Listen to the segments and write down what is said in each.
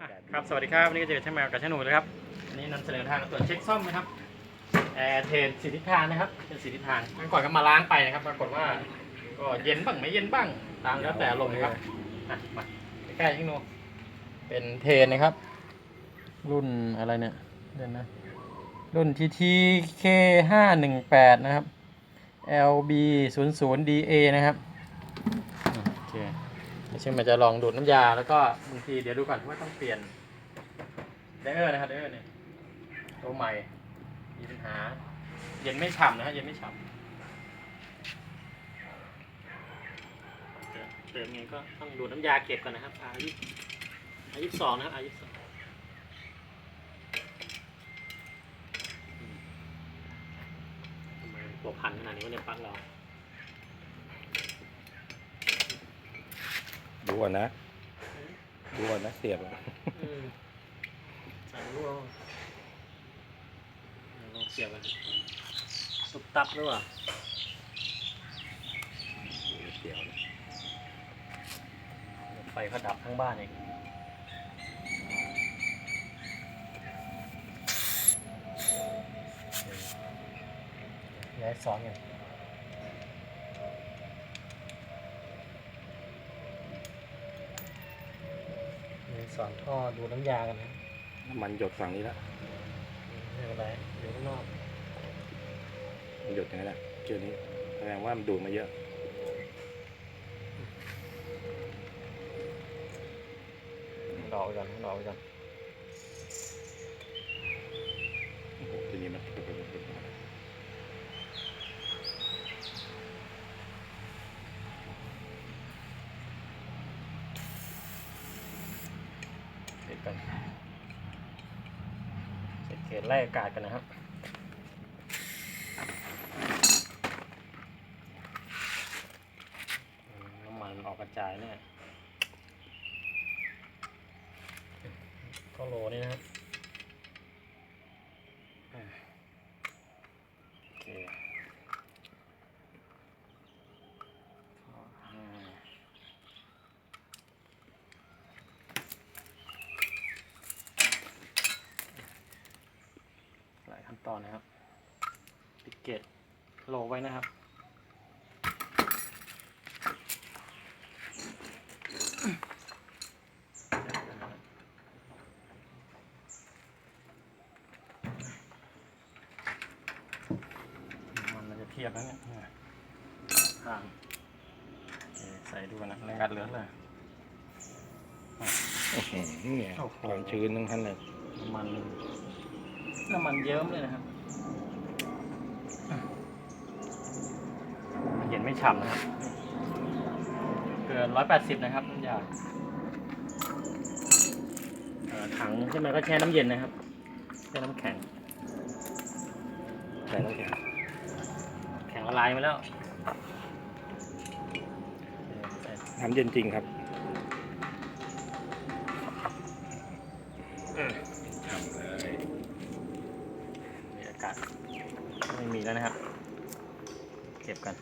อะการครับ สวัสดีครับ วันนี้ก็เจอช่างแมวกับช่างหนูนะครับวันนี้นำเสนอทางตรวจเช็คซ่อมนะครับ แอร์เทนสีทิศทางนะครับ เป็นสีทิศทางเมื่อก่อนก็มาล้างไปนะครับ ปรากฏว่า ก็เย็นบ้างไม่เย็นบ้าง ตามแล้วแต่ลมณ์นะครับอะมาใกล้ๆช่างหนูเป็นเทนนะครับ รุ่นอะไรเนี่ยเดี๋ยวนะ รุ่น TTK 5 1 8นะครับ LB 0 0 DA นะครับอืมโอเค ซึ่งมันจะลองดูดน้ำยา แล้วก็บางทีเดี๋ยวดูก่อนว่าต้องเปลี่ยนไดเออร์นะครับไดเออร์เนี่ยตัวใหม่มีปัญหา เย็นไม่ฉ่ำนะฮะเย็นไม่ฉ่ำเติมไงก็ต้องดูดน้ำยาเก็บก่อนนะครับอายุอายุสองนะครับอายุสองทำไมตัวพันขนาดนี้วะเนี่ยปลั๊กเรา ดูก่อนนะ ดูก่อนนะเสียบอะอืมใส่ลูกเอาเดี๋ยวลองเสียบกันตุบตับหรือเปล่าเสียบนะไฟเขาดับทั้งบ้านเองย้ายซ้อนกัน สอนท่อดูน้ำยากันนะน้ำมันหยดฝั่งนี้ละไม่เป็นไรอยู่ข้างนอกมันหยดอย่างนั้นแหละเจอนี้แสดงว่ามันดูดมาเยอะดอกไปก่อนดอกไปก่อน กันเช็คเกจไล่อากาศกันนะครับน้ำมันออกกระจายเนี่ยก็โลนี่นะครับอ่าโอเคอ่า หลายขั้นตอนนะครับ ปิดเกตโลไว้ นะครับ มันมันจะเทียบแล้วเนี่ยข้างโอเคใส่ดูกันนะแรงงัดเหลือเลยอื้อหือเนี่ยโอ้โหความชื้นทั้งท่านเลยน้ำมันน้ำมันเยิ้มเลยนะครับ เย็นไม่ฉ่ำนะครับ เกินร้อยแปดสิบนะครับน้ำยาเอ่อถังใช่ไหมก็แช่น้ำเย็นนะครับแช่น้ำแข็งใส่น้ำแข็งแข็งละลายมาแล้วใส่น้ำเย็นจริงครับอืมทำเลยมีอากาศไม่มีแล้วนะครับ เก็บกัน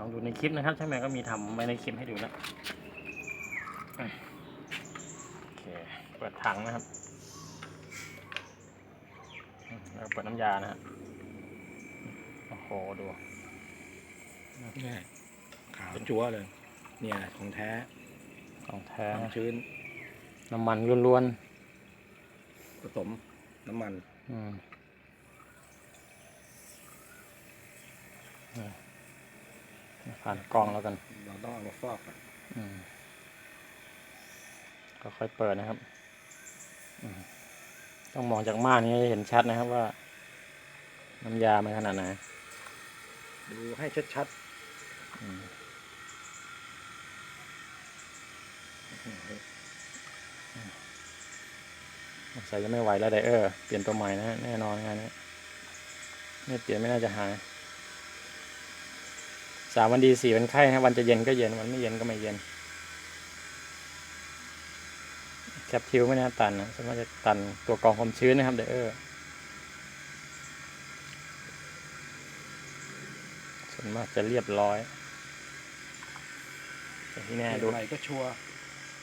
ลองดูในคลิปนะครับช่างแมนก็มีทำไว้ในคลิปให้ดูแล้วอืมโอเคเปิดถังนะครับอืมแล้วก็เปิดน้ำยานะฮะโอ้โหดูง่ายขาวจั๊วเลย เนี่ยของแท้ของแท้ความชื้น น้ำมันล้วนผสมน้ำมันๆอืมอะ ผ่านกล้องแล้วกัน เราต้องเอามาฟอกก่อนอืมก็ค่อยเปิดนะครับอืมต้องมองจากม่านนี้จะเห็นชัดนะครับว่า น้ำยามันขนาดไหน ดูให้ชัดอืมๆใส่จะไม่ไหวแล้วไดเออร์ เปลี่ยนตัวใหม่นะฮะแน่นอนงานนี้ไม่เปลี่ยนไม่น่าจะหาย สามวันดีสี่วันไข้นะวันจะเย็นก็เย็นวันไม่เย็นก็ไม่เย็นแคปทิวไม่น่าตันนะส่วนมากจะตันตัวกรองความชื้นนะครับไดเออร์ส่วนมากจะเรียบร้อยแต่ที่แน่ดูอะไรก็ชัวร์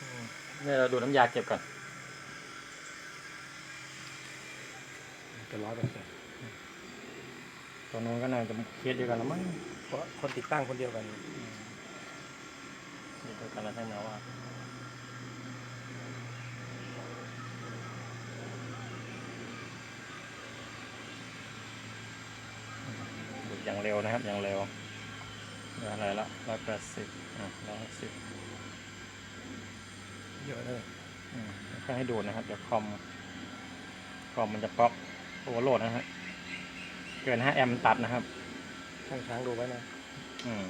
อืมนี่เราดูน้ำยาเก็บก่อนเป็นร้อยเปอร์เซ็นต์ตัวนู้นก็น่าจะเคสเดียวกันแล้วมั้ง เพราะคนติดตั้งคนเดียวกันเดียวกันแล้วใช่ไหมว่าดูดอย่างเร็วนะครับ อย่างเร็วเหลืออะไรละร้อยแปดสิบอะร้อยสิบเยอะเลยอืมค่อยให้ดูดนะครับ เดี๋ยวคอม คอมมันจะป๊อกโอเวอร์โหลดนะฮะ เกิน5แอมป์ตัดนะครับ ช่างช้างดูไว้นะอืม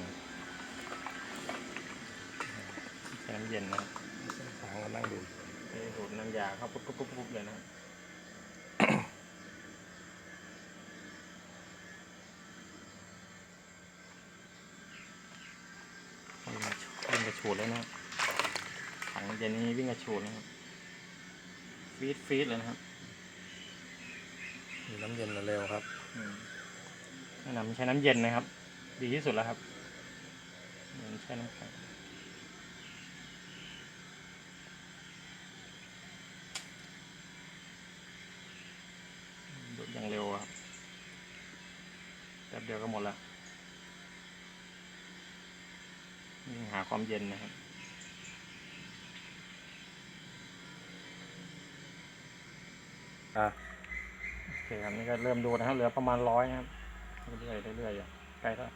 ใช้น้ำเย็นนะครับช้างก็นั่งดูให้ดูดน้ำยาเข้าปุ๊บปุ๊บปุ๊บปุ๊บเลยนะครับวิ่งกระชูวิ่งกระชูดเลยนะครับถังเย็นนี้วิ่งกระชูดนะครับฟีดฟีดเลยนะครับมีน้ำเย็นเร็วครับอืม แนะนำใช้น้ำเย็นนะครับ ดีที่สุดแล้วครับเหมือนใช้น้ำแข็งดูดอย่างเร็วอะครับแป๊บเดียวก็หมดละยิ่งหาความเย็นนะครับอะโอเคครับนี่ก็เริ่มดูนะครับเหลือประมาณร้อยนะครับ เรื่อยๆเรื่อยๆอยู่ใกล้แล้ว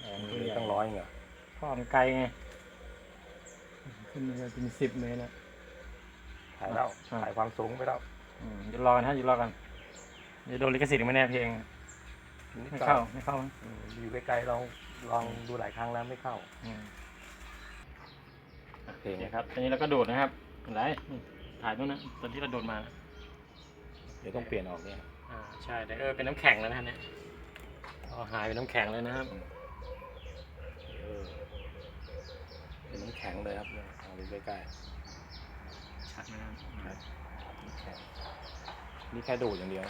แรงมีเรื่อยตั้งร้อยเหรอๆท่อมันไกลไง ขึ้นมาเป็นสิบเมตรนะถ่ายแล้วอะถ่ายความสูงไปแล้วอืมเดี๋ยวรอกันฮะเดี๋ยวรอกันเดี๋ยวโดนลิขสิทธิ์ไม่แน่เพลงไม่เข้าไม่เข้านะอืมอยู่ไกลๆลองลองดูหลายครั้งแล้วไม่เข้าอืมเพลงโอเคครับทีนี้เราก็ดูดนะครับอะไรนี่ถ่ายตรงนั้นตอนที่เราโดดมานะเดี๋ยวต้องเปลี่ยนออกเนี่ย อ่าใช่แต่เออเป็นน้ำแข็งแล้วนะฮะเนี่ยอ๋อหายเป็นน้ำแข็งเลยนะครับเออเป็นน้ำแข็งเลยครับเนี่ยเอาดูใกล้ชัดนะครับๆครับน้ำแข็งนี่แค่ดูดอย่างเดียว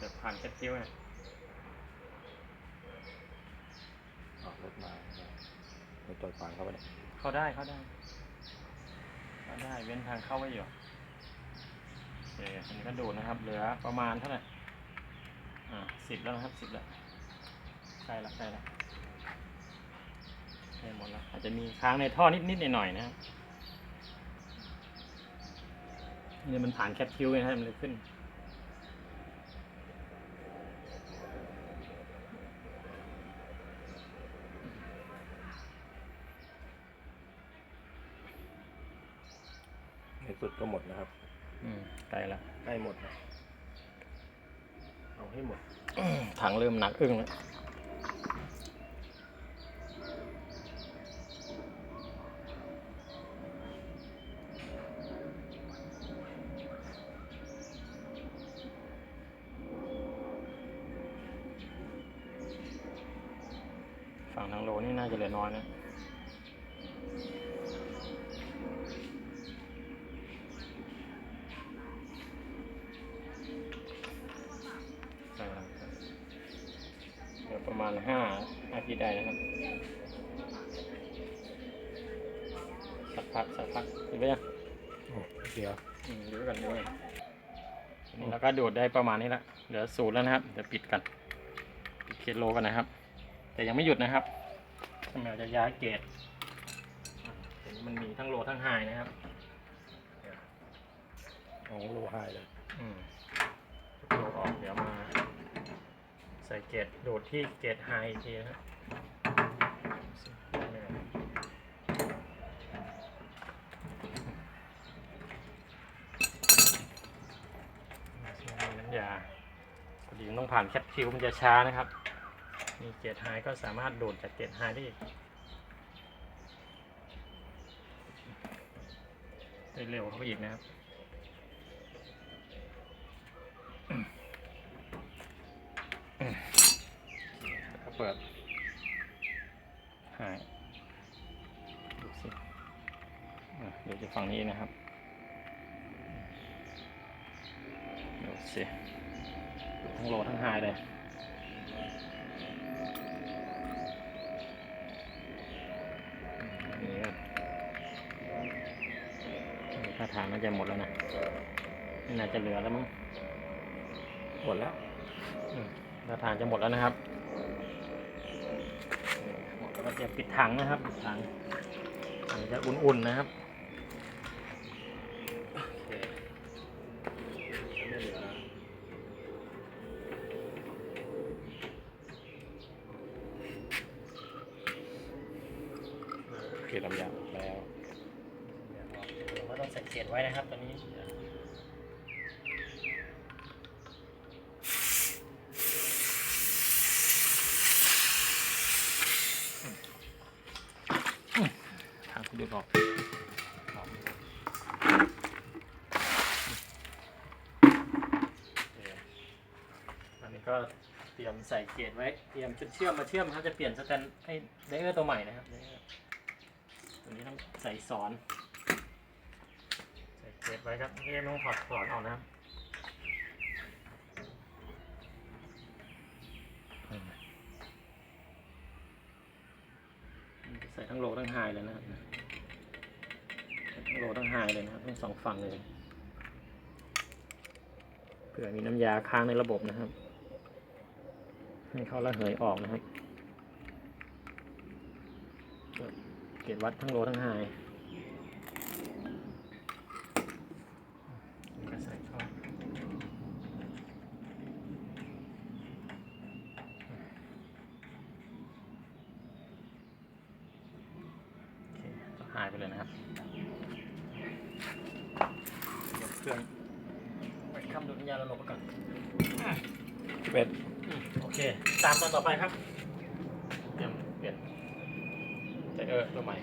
จะผ่านแค่เที่ยวนะออกรถมาไม่ต่อยฟังเขาไปเนี่ยเข้าได้เข้าได้เข้าได้เว้นทางเข้าไว้อยู่โอเคอันนี้ก็ดูดนะครับ เหลือประมาณเท่าไหร่อ่าสิบแล้วนะครับสิบแล้วใกล้ละใกล้ละใกล้หมดแล้วอาจจะมีค้างในท่อนิดนิดๆหน่อยๆนะครับนี่มันผ่านแคปคิวไงครับมันเลยขึ้นในสุดก็หมดนะครับ อืมใกล้ละใกล้หมดนะเอาให้หมดถังเริ่มหนักอึ้งแล้วฝั่งทางโลนี่น่าจะเหลือน้อยนะ ใช่ครับเดี๋ยวประ มาณห้าอาทิตย์ได้นะครับ สักพักสักพักดูไปยังโอ้เดี๋ยวอืมดูไว้กันดูไว้กันทีนี้เราก็ดูดได้ประมาณนี้ละเหลือศูนย์แล้วนะครับ เดี๋ยวปิดกันปิดเคสโลกันนะครับ แต่ยังไม่หยุดนะครับทำไมเราจะย้ายเกตอะเดี๋ยวนี้มันมีทั้งโลทั้งไฮนะครับเอาโลไฮเลยอืมโลออกเดี๋ยวมาใส่เกตโดดที่เกตไฮอีกทีนะครับน้ำยาพอดีมันต้องผ่านแคปคิวมันจะช้านะครับ มีเกตไฮก็สามารถโดดจากเกตไฮได้อีกได้เร็วเข้าไปอีกนะครับ เปิดหายดูสิเดี๋ยวจะฝั่งนี้นะครับดูสิทั้งโลทั้งไฮเลยถ้าฐานน่าจะหมดแล้วนะน่าจะเหลือแล้วมั้งหมดแล้วถ้าฐานจะหมดแล้วนะครับ หมดแล้วก็จะปิดถังนะครับปิดถังถังจะอุ่นๆนะครับโอเคไม่เหลือแล้วโอเคลำยางแล้วผมก็ต้องสังเกตไว้นะครับตอนนี้ นนี้ก็เตรียมใส่เกจไว้ เตรียมชุดเชื่อมมาเชื่อมครับจะเปลี่ยนสแตนให้เลเยอร์ตัวใหม่นะครับ layer ตัวนี้ต้องใส่สอน ใส่เก็บไว้ครับนี่ต้องถอดถอนออกนะครับใส่ทั้งโลทั้งไฮเลยนะครับใส่ทั้งโลทั้งไฮเลยนะครับทั้งสองฝั่งเลยเผื่อมีน้ำยาค้างในระบบนะครับ ให้เขาระเหยออกนะครับเกตวัดทั้งโลทั้งไฮก็ใส่เข้าโอเคก็หายไปเลยนะครับยกเครื่องไปคำดูดยาระลบไปก่อนสิบเอ็ดอืม โอเค ตามตอนต่อไปครับเตรียมเปลี่ยนใจเออตัวใหม่